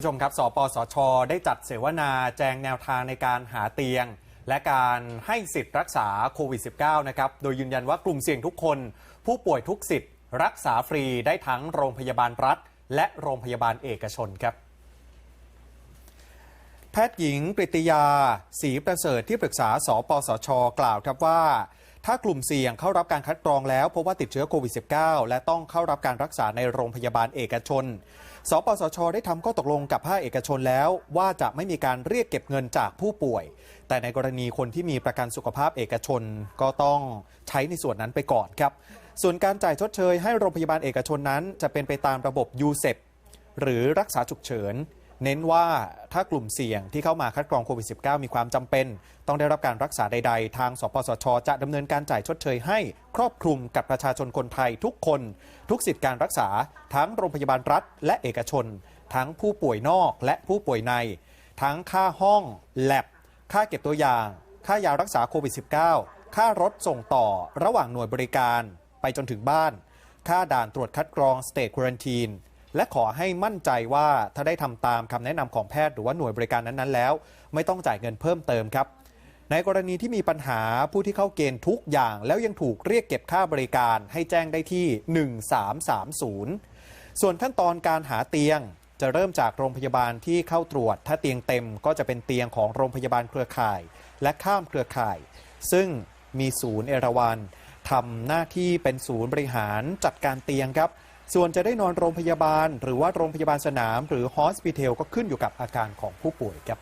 ผู้ชมครับ สปสช ได้จัดเสวนาแจงแนวทางในการหาเตียง และการให้สิทธิ์รักษาโควิด -19 นะครับ โดยยืนยันว่ากลุ่มเสี่ยงทุกคน ผู้ป่วยทุกสิทธิ์ รักษาฟรีได้ทั้งโรงพยาบาลรัฐ และโรงพยาบาลเอกชนครับ แพทย์หญิงกฤติยาศรีประเสริฐที่ปรึกษา สปสช กล่าวครับว่า ถ้ากลุ่มเสี่ยงเข้ารับการคัดกรองแล้วพบว่าติดเชื้อโควิด -19 และต้องเข้ารับการรักษาในโรงพยาบาลเอกชน สปสช ได้ทำข้อตกลงกับภาคเอกชนแล้ว ว่าจะไม่มีการเรียกเก็บเงินจากผู้ป่วย แต่ในกรณีคนที่มีประกันสุขภาพเอกชนก็ต้องใช้ในส่วนนั้นไปก่อนครับ ส่วนการจ่ายชดเชยให้โรงพยาบาลเอกชนนั้น จะเป็นไปตามระบบยูเซหรือรักษาฉุกเฉิน เน้นว่าถ้ากลุ่มเสี่ยงที่เข้ามาคัดกรองโควิด -19 มีความจำเป็น ต้องได้รับการรักษาใด ๆ ทางสปสช จะดำเนินการจ่ายชดเชยให้ครอบคลุมกับประชาชนคนไทยทุกคน ทุกสิทธิการรักษาทั้งโรงพยาบาลรัฐ และเอกชน ทั้งผู้ป่วยนอกและผู้ป่วยใน ทั้งค่าห้องแลบค่าเก็บตัวอย่าง ค่ายารักษาโควิด -19 ค่ารถส่งต่อระหว่างหน่วยบริการไปจนถึงบ้าน ค่าด่านตรวจคัดกรองสเต e คว a นทีน และขอให้มั่นใจว่าถ้าได้ทำตามคำแนะนำของแพทย์หรือว่าหน่วยบริการนั้นๆ แล้ว ไม่ต้องจ่ายเงินเพิ่มเติมครับ ในกรณีที่มีปัญหาผู้ที่เข้าเกณฑ์ทุกอย่าง แล้วยังถูกเรียกเก็บค่าบริการให้แจ้งได้ที่ 1330 ส่วนขั้นตอนการหาเตียงจะเริ่มจากโรงพยาบาลที่เข้าตรวจ ถ้าเตียงเต็มก็จะเป็นเตียงของโรงพยาบาลเครือข่าย และข้ามเครือข่าย ซึ่งมีศูนย์เอราวันทำหน้าที่เป็นศูนย์บริหารจัดการเตียงครับ ส่วนจะได้นอนโรงพยาบาล หรือว่าโรงพยาบาลสนาม หรือฮอสพิทลก็ขึ้นอยู่กับอาการของผู้ป่วยครับ